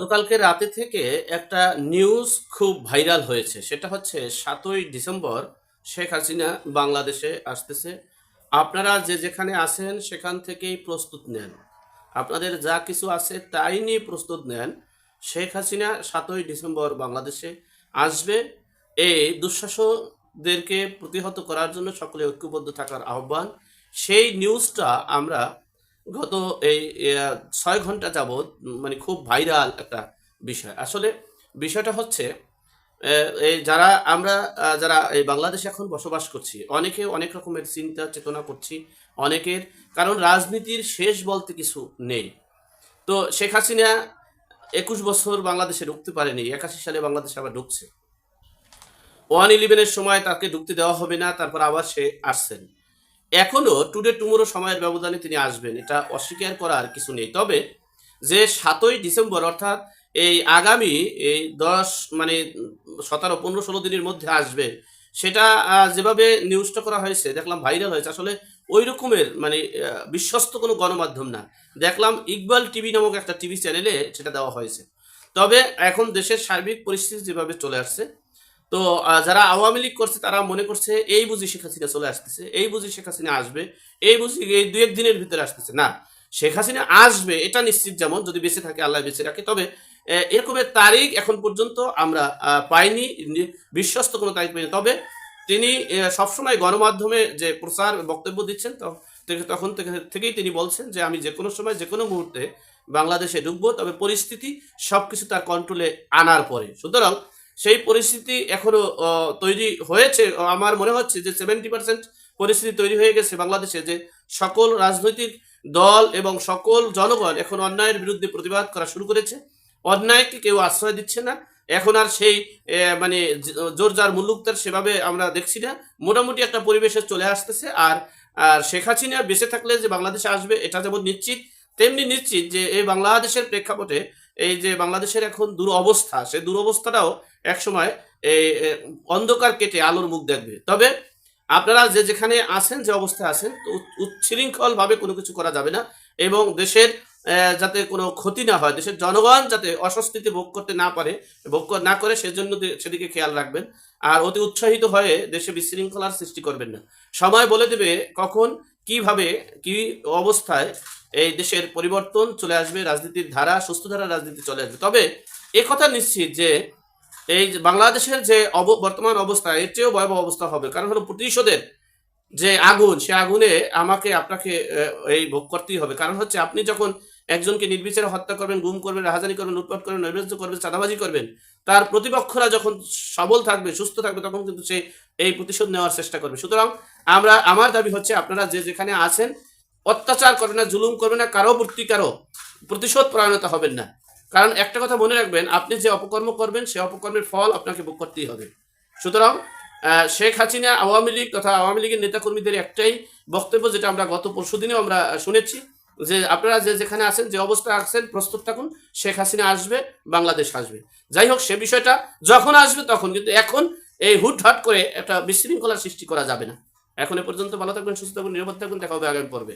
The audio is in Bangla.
গতকালকে রাতে থেকে একটা নিউজ খুব ভাইরাল হয়েছে। সেটা হচ্ছে সাতই ডিসেম্বর শেখ হাসিনা বাংলাদেশে আসতেছে। আপনারা যে যেখানে আছেন সেখান থেকেই প্রস্তুত নেন। আপনাদের যা কিছু আছে তাই নিয়ে প্রস্তুত নেন। শেখ হাসিনা সাতই ডিসেম্বর বাংলাদেশে আসবে। এই দুঃশাসনদেরকে প্রতিহত করার জন্য সকলে ঐক্যবদ্ধ থাকার আহ্বান। সেই নিউজটা আমরা গত এই ছয় ঘণ্টা যাবৎ মানে খুব ভাইরাল একটা বিষয়। আসলে বিষয়টা হচ্ছে এই যারা আমরা যারা এই বাংলাদেশে এখন বসবাস করছি, অনেকে অনেক রকমের চিন্তা চেতনা করছি, অনেকের কারণ রাজনীতির শেষ বলতে কিছু নেই। তো শেখ হাসিনা একুশ বছর বাংলাদেশে ঢুকতে পারেনি, একাশি সালে বাংলাদেশে আবার ঢুকছে। ওয়ান ইলেভেনের সময় তাকে ঢুকতে দেওয়া হবে না, তারপর আবার সে আসছেন। এখনও টুডে টুমোরো সময়ের ব্যবধানে তিনি আসবেন, এটা অস্বীকার করার কিছু নেই। তবে যে সাতই ডিসেম্বর, অর্থাৎ এই আগামী এই দশ মানে সতেরো, পনেরো, ষোলো দিনের মধ্যে আসবে, সেটা যেভাবে নিউজটা করা হয়েছে, দেখলাম ভাইরাল হয়েছে, আসলে ওই রকমের মানে বিশ্বস্ত কোনো গণমাধ্যম না। দেখলাম ইকবাল টিভি নামক একটা টিভি চ্যানেলে সেটা দেওয়া হয়েছে। তবে এখন দেশের সার্বিক পরিস্থিতি যেভাবে চলে আসছে তো যারা আওয়ামী লীগ করছে, তারা মনে করছে, এই বুঝি শেখ হাসিনা চলে আসতেছে, এই বুঝি শেখ হাসিনা আসবে, এই বুঝি এই দু এক দিনের ভিতরে আসতেছে? না, শেখ হাসিনা আসবে, এটা নিশ্চিত যেমন, যদি বেঁচে থাকে, আল্লাহ বেঁচে রাখে, তবে এরকমের তারিখ এখন পর্যন্ত আমরা পাইনি বিশ্বস্ত কোনো তারিখ পাইনি, তবে তিনি সবসময় গণমাধ্যমে যে প্রচার, বক্তব্য দিচ্ছেন তখন থেকে, থেকেই তিনি বলছেন যে, আমি যে কোনো সময়, যে কোনো মুহূর্তে বাংলাদেশে ঢুকবো, তবে পরিস্থিতি সবকিছু তার কন্ট্রোলে আনার পরে। সুতরাং সেই পরিস্থিতি এখনও তৈরি হয়েছে। আমার মনে হচ্ছে যে সেভেন্টি পার্সেন্ট পরিস্থিতি তৈরি হয়ে গেছে বাংলাদেশে যে সকল রাজনৈতিক দল এবং সকল জনগণ এখন অন্যায়ের বিরুদ্ধে প্রতিবাদ করা শুরু করেছে। অন্যায়কে কেউ আশ্রয় দিচ্ছে না। এখন আর সেই মানে জ- জোর যার মুল্লুকতার সেভাবে আমরা দেখছি না। মোটামুটি একটা পরিবেশে চলে আসতেছে। আর আর শেখ হাসিনা বেঁচে থাকলে যে বাংলাদেশে আসবে, এটা যেমন নিশ্চিত, তেমনি নিশ্চিত যে এই বাংলাদেশের প্রেক্ষাপটে এই যে বাংলাদেশের এখন দুরবস্থা সেই দুরবস্থাটাও একসময় এই অন্ধকার কেটে আলোর মুখ দেখবে। তবে আপনারা যে যেখানে আছেন, যে অবস্থায় আছেন, তো উচ্ছৃঙ্খল ভাবে কোনো কিছু করা যাবে না এবং দেশের যাতে কোনো ক্ষতি না হয়, দেশের জনগণ যাতে অস্বস্তিতে ভোগ করতে না পারে, ভোগ না করে, সেজন্য সেদিকে খেয়াল রাখবেন। আর অতি উৎসাহিত হয়ে দেশে বিশৃঙ্খলার সৃষ্টি করবেন না। সময় বলে দেবে কখন, কীভাবে, কি অবস্থায় এই দেশের পরিবর্তন চলে আসবে, রাজনীতির ধারা, সুস্থ ধারা রাজনীতি চলে আসবে। তবে কথা নিশ্চিত যে এই বাংলাদেশের যে বর্তমান অবস্থা, এর চেয়েও ভয়াবহ অবস্থা হবে। কারণ হলো প্রতিশোধের যে আগুন, সে আগুনে আমাকে, আপনাকে এই ভোগ করতেই হবে। কারণ হচ্ছে আপনি যখন একজনকে নির্বিচারে হত্যা করবেন, গুম করবেন, রাহাজানি করবেন, লুটপাট করবেন নৈবেদ্য করবেন, চাঁদাবাজি করবেন, তার প্রতিপক্ষরা যখন সবল থাকবে, সুস্থ থাকবে, তখন কিন্তু সে এই প্রতিশোধ নেওয়ার চেষ্টা করবে। সুতরাং আমরা, আমার দাবি হচ্ছে আপনারা যে যেখানে আছেন, অত্যাচার করবেন না, জুলুম করবেন না, কারও প্রতি কারও প্রতিশোধ পরায়ণতা হবেন না। কারণ একটা কথা মনে রাখবেন, আপনি যে অপকর্ম করবেন, সে অপকর্মের ফল আপনাকে ভোগ করতেই হবে। সুতরাং শেখ হাসিনা, আওয়ামী লীগ তথা আওয়ামী লীগের নেতাকর্মীদের একটাই বক্তব্য যেটা আমরা গত পরশুদিনেও আমরা শুনেছি, যে আপনারা যে যেখানে আছেন, যে অবস্থা আছেন, প্রস্তুত থাকুন, শেখ হাসিনা আসবে, বাংলাদেশ আসবে। যাই হোক, সে বিষয়টা যখন আসবে তখন, কিন্তু এখন এই হুটহাট করে একটা বিশৃঙ্খলা সৃষ্টি করা যাবে না। এখন এ পর্যন্ত ভালো থাকবেন, সুস্থ থাকুন, নিরাপদ থাকুন, দেখা হবে আগামী পর্বে।